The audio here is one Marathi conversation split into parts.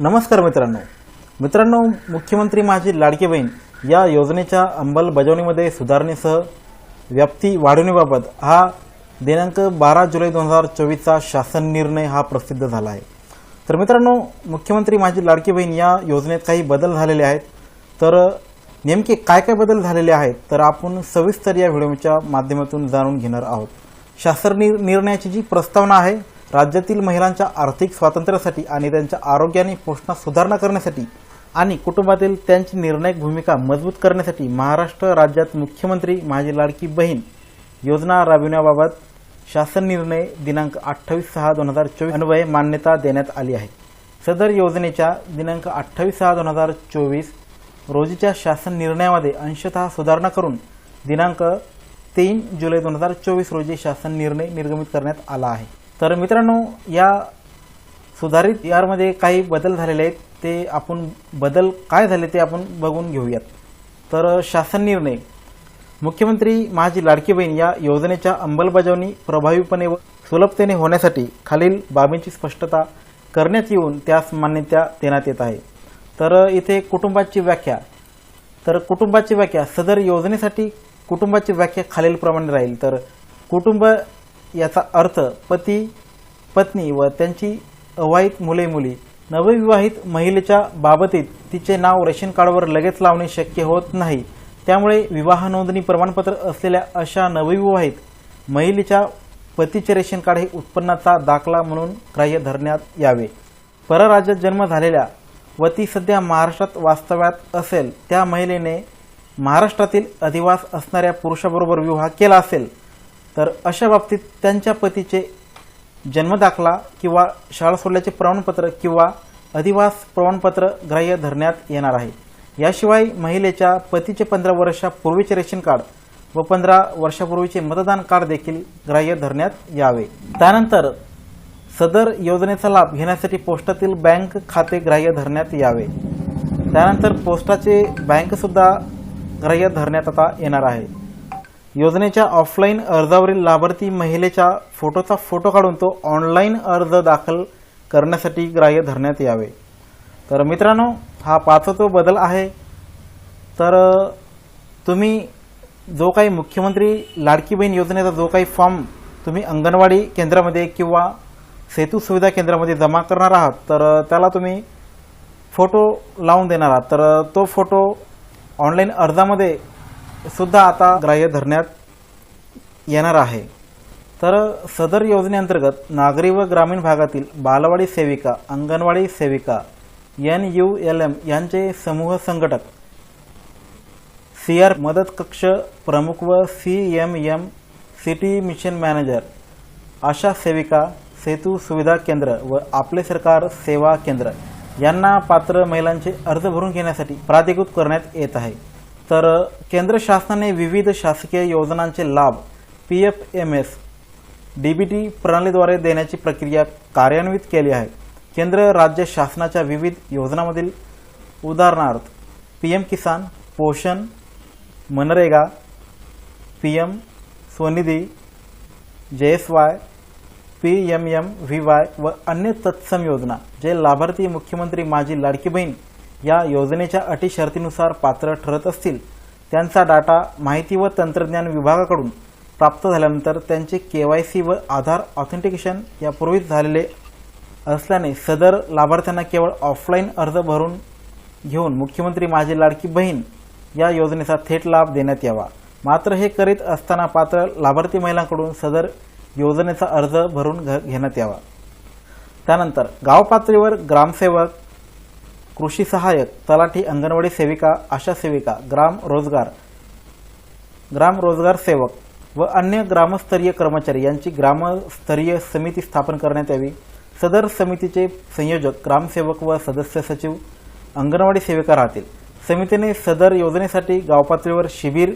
नमस्कार मित्रांनो. मित्रांनो मुख्यमंत्री माझी लाडकी बहीण या योजनेच्या अंमलबजावणीमध्ये सुधारणेसह व्याप्ती वाढवण्याबाबत हा दिनांक बारा जुलै दोन हजार चोवीसचा शासन निर्णय हा प्रसिद्ध झाला आहे. तर मित्रांनो मुख्यमंत्री माझी लाडकी बहीण या योजनेत काही बदल झालेले आहेत. तर नेमके काय काय बदल झालेले आहेत तर आपण सविस्तर या व्हिडिओच्या माध्यमातून जाणून घेणार आहोत. शासन निर्णयाची जी प्रस्तावना आहे राज्यातील महिलांच्या आर्थिक स्वातंत्र्यासाठी आणि त्यांच्या आरोग्य आणि पोषणात सुधारणा करण्यासाठी आणि कुटुंबातील त्यांची निर्णायक भूमिका मजबूत करण्यासाठी महाराष्ट्र राज्यात मुख्यमंत्री माझी लाडकी बहीण योजना राबविण्याबाबत शासन निर्णय दिनांक अठ्ठावीस सहा दोन हजार चोवीस अन्वये मान्यता देण्यात आली आहे. सदर योजनेच्या दिनांक अठ्ठावीस सहा दोन हजार चोवीस रोजीच्या शासन निर्णयामध्ये अंशतः सुधारणा करून दिनांक तीन जुलै दोन हजार चोवीस रोजी शासन निर्णय निर्गमित करण्यात आला आहे. तर मित्रांनो या सुधारित यारमध्ये काही बदल झालेले आहेत. ते आपण बदल काय झाले ते आपण बघून घेऊयात. तर शासन निर्णय. मुख्यमंत्री माझी लाडकी बहीण या योजनेच्या अंमलबजावणी प्रभावीपणे व सुलभतेने होण्यासाठी खालील बाबींची स्पष्टता करण्यात येऊन त्यास मान्यता देण्यात येत आहे. तर इथे कुटुंबाची व्याख्या. तर कुटुंबाची व्याख्या. सदर योजनेसाठी कुटुंबाची व्याख्या खालीलप्रमाणे राहील. तर कुटुंब याचा अर्थ पती पत्नी व त्यांची अवाहित मुले मुली. नवविवाहित महिलेच्या बाबतीत तिचे नाव रेशन कार्डवर लगेच लावणे शक्य होत नाही. त्यामुळे विवाह नोंदणी प्रमाणपत्र असलेल्या अशा नवविवाहित महिलेच्या पतीचे रेशन कार्ड हे उत्पन्नाचा दाखला म्हणून ग्राह्य धरण्यात यावे. परराज्यात जन्म झालेल्या व ती सध्या महाराष्ट्रात वास्तव्यात असेल त्या महिलेने महाराष्ट्रातील अधिवास असणाऱ्या पुरुषाबरोबर विवाह केला असेल. तर अशा बाबतीत त्यांच्या पतीचे जन्मदाखला किंवा शाळा सोडल्याचे प्रमाणपत्र किंवा अधिवास प्रमाणपत्र ग्राह्य धरण्यात येणार आहे. याशिवाय महिलेच्या पतीचे पंधरा वर्षापूर्वीचे रेशन कार्ड व पंधरा वर्षापूर्वीचे मतदान कार्ड देखील ग्राह्य धरण्यात यावे. त्यानंतर सदर योजनेचा लाभ घेण्यासाठी पोस्टातील बँक खाते ग्राह्य धरण्यात यावे. त्यानंतर पोस्टाचे बँकसुद्धा ग्राह्य धरण्यात आता येणार आहे. योजनेच्या ऑफलाईन अर्जावरील लाभार्थी महिलेच्या फोटोचा फोटो काढून तो ऑनलाईन अर्ज दाखल करण्यासाठी ग्राह्य धरण्यात यावे. तर मित्रांनो हा पाचवा बदल आहे. तर तुम्ही जो काही मुख्यमंत्री लाडकी बहीण योजनेचा जो काही फॉर्म तुम्ही अंगणवाडी केंद्रामध्ये किंवा सेतू सुविधा केंद्रामध्ये जमा करणार आहात तर त्याला तुम्ही फोटो लावून देणार आहात. तर तो फोटो ऑनलाईन अर्जामध्ये सुद्धा आता ग्राह्य धरण्यात येणार आहे. तर सदर योजनेअंतर्गत नागरी व ग्रामीण भागातील बालवाडी सेविका अंगणवाडी सेविका एन यू एल एम यांचे समूह संघटक सी आर मदत कक्ष प्रमुख व C M M city mission manager आशा सेविका सेतू सुविधा केंद्र व आपले सरकार सेवा केंद्र यांना पात्र महिलांचे अर्ज भरून घेण्यासाठी प्राधिकृत करण्यात येत आहे. तर केंद्र शासनाने विविध शासकीय योजनांचे लाभ P F M S D B T प्रणालीद्वारे देण्याची प्रक्रिया कार्यान्वित केली आहे. केंद्र राज्य शासनाच्या विविध योजनांमधील उदाहरणार्थ पी एम किसान पोषण MNREGA P M Svanidhi J S Y P M M V Y व अन्य तत्सम योजना जे लाभार्थी मुख्यमंत्री माझी लाडकी बहीण या योजनेच्या अटी शर्तीनुसार पात्र ठरत असतील त्यांचा डाटा माहिती व तंत्रज्ञान विभागाकडून प्राप्त झाल्यानंतर त्यांचे के वाय सी व आधार ऑथेंटिकेशन यापूर्वीच झालेले असल्याने सदर लाभार्थ्यांना केवळ ऑफलाईन अर्ज भरून घेऊन मुख्यमंत्री माझी लाडकी बहीण या योजनेचा थेट लाभ देण्यात यावा. मात्र हे करीत असताना पात्र लाभार्थी महिलांकडून सदर योजनेचा अर्ज भरून घ- घेण्यात यावा. त्यानंतर गावपातळीवर ग्रामसेवक कृषी सहाय्यक तलाठी अंगणवाडी सेविका आशा सेविका ग्राम रोजगार ग्राम रोजगार सेवक व अन्य ग्रामस्तरीय कर्मचारी यांची ग्रामस्तरीय समिती स्थापन करण्यात यावी. सदर समितीचे संयोजक ग्रामसेवक व सदस्य सचिव अंगणवाडी सेविका राहतील. समितीने सदर योजनेसाठी गावपातळीवर शिबिर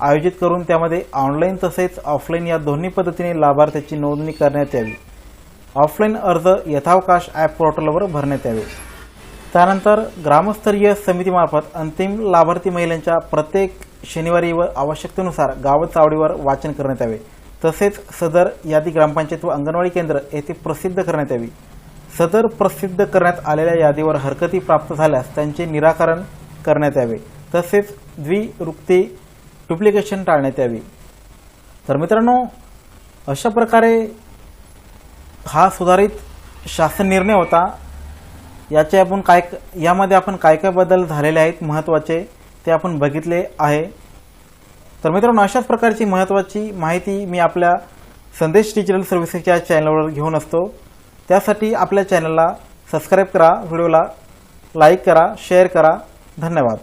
आयोजित करून त्यामध्ये ऑनलाईन तसेच ऑफलाईन या दोन्ही पद्धतीने लाभार्थ्याची नोंदणी करण्यात यावी. ऑफलाईन अर्ज यथावकाश ॲप पोर्टलवर भरण्यात यावे. त्यानंतर ग्रामस्तरीय समितीमार्फत अंतिम लाभार्थी महिलांच्या प्रत्येक शनिवारी व आवश्यकतेनुसार गाव चावडीवर वाचन करण्यात यावे. तसेच सदर यादी ग्रामपंचायत व अंगणवाडी केंद्र येथे प्रसिद्ध करण्यात यावी. सदर प्रसिद्ध करण्यात आलेल्या यादीवर हरकती प्राप्त झाल्यास त्यांचे निराकरण करण्यात यावे. तसेच द्विरुक्ती डुप्लिकेशन टाळण्यात यावी. तर मित्रांनो अशा प्रकारे हा सुधारित शासन निर्णय होता. याचे आपण काय यामध्ये आपण काय काय बदल झालेले आहेत महत्त्वाचे ते आपण बघितले आहे. तर मित्रांनो अशाच प्रकारची महत्त्वाची माहिती मी आपल्या संदेश डिजिटल सर्व्हिसेसच्या चॅनलवर घेऊन असतो. त्यासाठी आपल्या चॅनलला सबस्क्राईब करा व्हिडिओला लाईक करा शेअर करा. धन्यवाद.